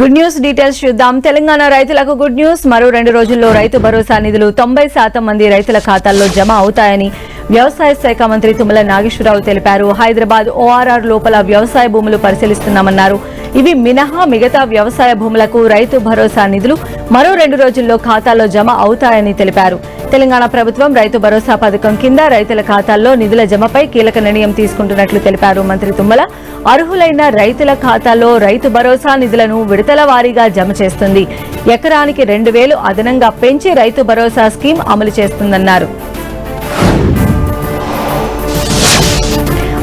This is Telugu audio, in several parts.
గుడ్ న్యూస్ డీటెయిల్స్ చూద్దాం. తెలంగాణ రైతులకు గుడ్ న్యూస్. మరో రెండు రోజుల్లో రైతు భరోసా నిధులు తొంభై శాతం మంది రైతుల ఖాతాల్లో జమ అవుతాయని వ్యవసాయ శాఖ మంత్రి తుమ్మల నాగేశ్వరరావు తెలిపారు. హైదరాబాద్ ఓఆర్ఆర్ లోపల వ్యవసాయ భూములు పరిశీలిస్తున్నామన్నారు. ఇవి మినహా మిగతా వ్యవసాయ భూములకు రైతు భరోసా నిధులు మరో రెండు రోజుల్లో ఖాతాల్లో జమ అవుతాయని తెలిపారు. తెలంగాణ ప్రభుత్వం రైతు భరోసా పథకం కింద రైతుల ఖాతాల్లో నిధుల జమపై కీలక నిర్ణయం తీసుకుంటున్నట్లు తెలిపారు మంత్రి తుమ్మల. అర్హులైన రైతుల ఖాతాల్లో రైతు భరోసా నిధులను విడతల వారీగా జమ చేస్తుంది. ఎకరానికి రెండు వేలు అదనంగా పెంచి రైతు భరోసా స్కీమ్ అమలు చేస్తుందన్నారు.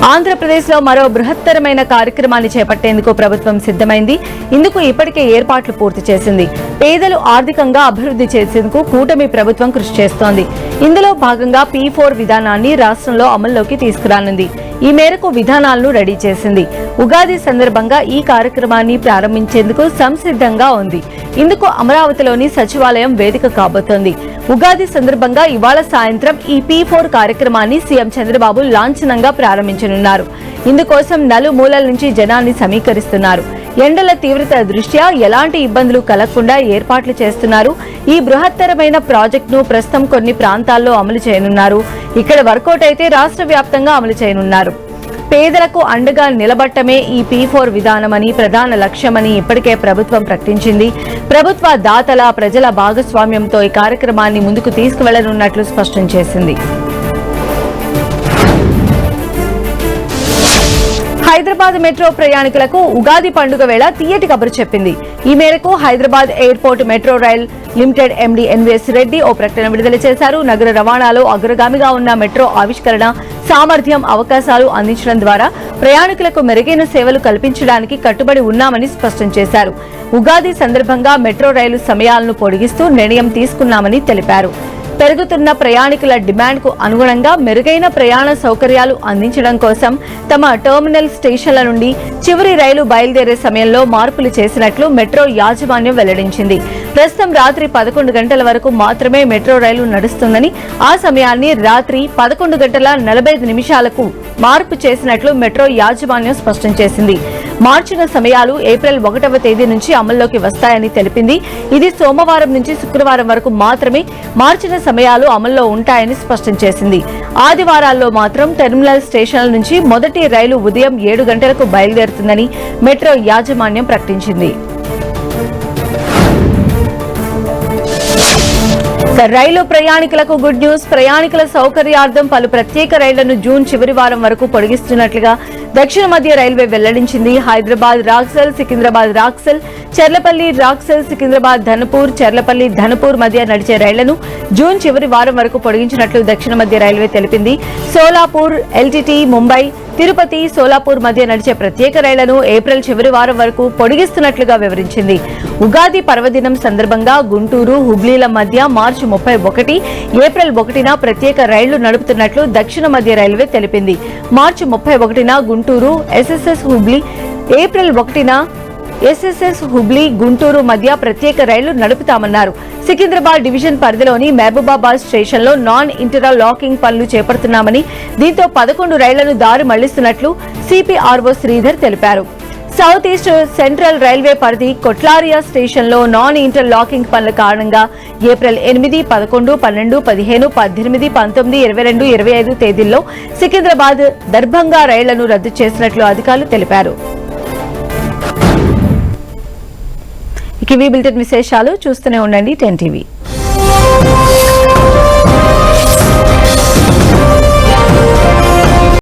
ఆంధ్రప్రదేశ్లో మరో బృహత్తరమైన కార్యక్రమాన్ని చేపట్టేందుకు ప్రభుత్వం సిద్ధమైంది. ఇందుకు ఇప్పటికే ఏర్పాట్లు పూర్తి చేసింది. పేదలు ఆర్థికంగా అభివృద్ధి చేసేందుకు కూటమి ప్రభుత్వం కృషి చేస్తోంది. ఇందులో భాగంగా పీ ఫోర్ విధానాన్ని రాష్ట్రంలో అమల్లోకి తీసుకురానుంది. ఈ మేరకు విధానాలను రెడీ చేసింది. ఉగాది సందర్భంగా ఈ కార్యక్రమాన్ని ప్రారంభించేందుకు సంసిద్ధంగా ఉంది. ఇందుకు అమరావతిలోని సచివాలయం వేదిక కాబోతోంది. ఉగాది సందర్భంగా ఇవాళ సాయంత్రం ఈ పీ ఫోర్ కార్యక్రమాన్ని సీఎం చంద్రబాబు లాంఛనంగా ప్రారంభించనున్నారు. ఇందుకోసం నలుమూలల నుంచి జనాన్ని సమీకరిస్తున్నారు. ఎండల తీవ్రత దృష్ట్యా ఎలాంటి ఇబ్బందులు కలగకుండా ఏర్పాట్లు చేస్తున్నారు. ఈ బృహత్తరమైన ప్రాజెక్టును ప్రస్తుతం కొన్ని ప్రాంతాల్లో అమలు చేయనున్నారు. ఇక్కడ వర్కౌట్ అయితే రాష్ట్ర వ్యాప్తంగా అమలు చేయనున్నారు. పేదలకు అండగా నిలబట్టమే ఈ పీ ఫోర్ విధానమని ప్రధాన లక్ష్యమని ఇప్పటికే ప్రభుత్వం ప్రకటించింది. ప్రభుత్వ దాతల ప్రజల భాగస్వామ్యంతో ఈ కార్యక్రమాన్ని ముందుకు తీసుకువెళ్ళనున్నట్లు స్పష్టం చేసింది. హైదరాబాద్ మెట్రో ప్రయాణికులకు ఉగాది పండుగ వేళ తీయటి కబురు చెప్పింది. ఈ మేరకు Hyderabad airport metro rail limited MD NVS Reddy ఓ ప్రకటన విడుదల చేశారు. నగర రవాణాలో అగ్రగామిగా ఉన్న మెట్రో ఆవిష్కరణ సామర్థ్యం అవకాశాలు అందించడం ద్వారా ప్రయాణికులకు మెరుగైన సేవలు కల్పించడానికి కట్టుబడి ఉన్నామని స్పష్టం చేశారు. ఉగాది సందర్భంగా మెట్రో రైలు సమయాలను పొడిగిస్తూ నిర్ణయం తీసుకున్నామని తెలిపారు. పెరుగుతున్న ప్రయాణికుల డిమాండ్కు అనుగుణంగా మెరుగైన ప్రయాణ సౌకర్యాలు అందించడం కోసం తమ టెర్మినల్ స్టేషన్ల నుండి చివరి రైలు బయలుదేరే సమయంలో మార్పులు చేసినట్లు మెట్రో యాజమాన్యం వెల్లడించింది. ప్రస్తుతం రాత్రి పదకొండు గంటల వరకు మాత్రమే మెట్రో రైలు నడుస్తుందని ఆ సమయాన్ని రాత్రి పదకొండు గంటల నలభై ఐదు నిమిషాలకు మార్పు చేసినట్లు మెట్రో యాజమాన్యం స్పష్టం చేసింది. మార్చిన సమయాలు ఏప్రిల్ ఒకటవ తేదీ నుంచి అమల్లోకి వస్తాయని తెలిపింది. ఇది సోమవారం నుంచి శుక్రవారం వరకు మాత్రమే మార్చిన సమయాలు అమల్లో ఉంటాయని స్పష్టం చేసింది. ఆదివారాల్లో మాత్రం టెర్మినల్ స్టేషన్ల నుంచి మొదటి రైలు ఉదయం ఏడు గంటలకు బయలుదేరుతుందని మెట్రో యాజమాన్యం ప్రకటించింది. రైలు ప్రయాణికులకు గుడ్ న్యూస్. ప్రయాణికుల సౌకర్యార్థం పలు ప్రత్యేక రైళ్ళను జూన్ చివరి వారం వరకు పొడిగిస్తున్నట్లుగా దక్షిణ మధ్య రైల్వే వెల్లడించింది. హైదరాబాద్ రాక్సల్ సికింద్రాబాద్ రాక్సెల్ చెర్లపల్లి రాక్సెల్ సికింద్రాబాద్ ధనపూర్ చెర్లపల్లి ధనపూర్ మధ్య నడిచే రైళ్ళను జూన్ చివరి వారం వరకు పొడిగించినట్లు దక్షిణ మధ్య రైల్వే తెలిపింది. సోలాపూర్ ఎల్టీటీ ముంబై తిరుపతి సోలాపూర్ మధ్య నడిచే ప్రత్యేక రైళ్ళను ఏప్రిల్ చివరి వారం వరకు పొడిగిస్తున్నట్లుగా వివరించింది. ఉగాది పర్వదినం సందర్భంగా గుంటూరు హుబ్లీల మధ్య మార్చి ముప్పై ఒకటి ఏప్రిల్ ఒకటిన ప్రత్యేక రైళ్ళు నడుపుతున్నట్లు దక్షిణ మధ్య రైల్వే తెలిపింది. మార్చి ముప్పై ఒకటిన గుంటూరు ఎస్ఎస్ఎస్ హుబ్లీ ఏప్రిల్ ఒకటిన ఎస్ఎస్ఎస్ హుబ్లీ గుంటూరు మధ్య ప్రత్యేక రైళ్ళు నడుపుతామన్నారు. సికింద్రాబాద్ డివిజన్ పరిధిలోని మహబూబాబాద్ స్టేషన్లో నాన్ ఇంటరా లాకింగ్ పనులు చేపడుతున్నామని దీంతో పదకొండు రైళ్ళను దారి మళ్ళిస్తున్నట్లు సిపిఆర్ఓ శ్రీధర్ తెలిపారు. సౌత్ ఈస్ట్ సెంట్రల్ రైల్వే పరిధి కొట్లారియా స్టేషన్లో నాన్ ఇంటర్ లాకింగ్ పనుల కారణంగా ఏప్రిల్ ఎనిమిది పదకొండు పన్నెండు పదిహేను పద్దెనిమిది పంతొమ్మిది ఇరవై రెండు ఇరవై ఐదు తేదీల్లో సికింద్రాబాద్ దర్భంగా రైళ్ళను రద్దు చేసినట్లు అధికారులు తెలిపారు. కివీ ఇవి విశేషాలు చూస్తూనే ఉండండి టెన్ టీవీ.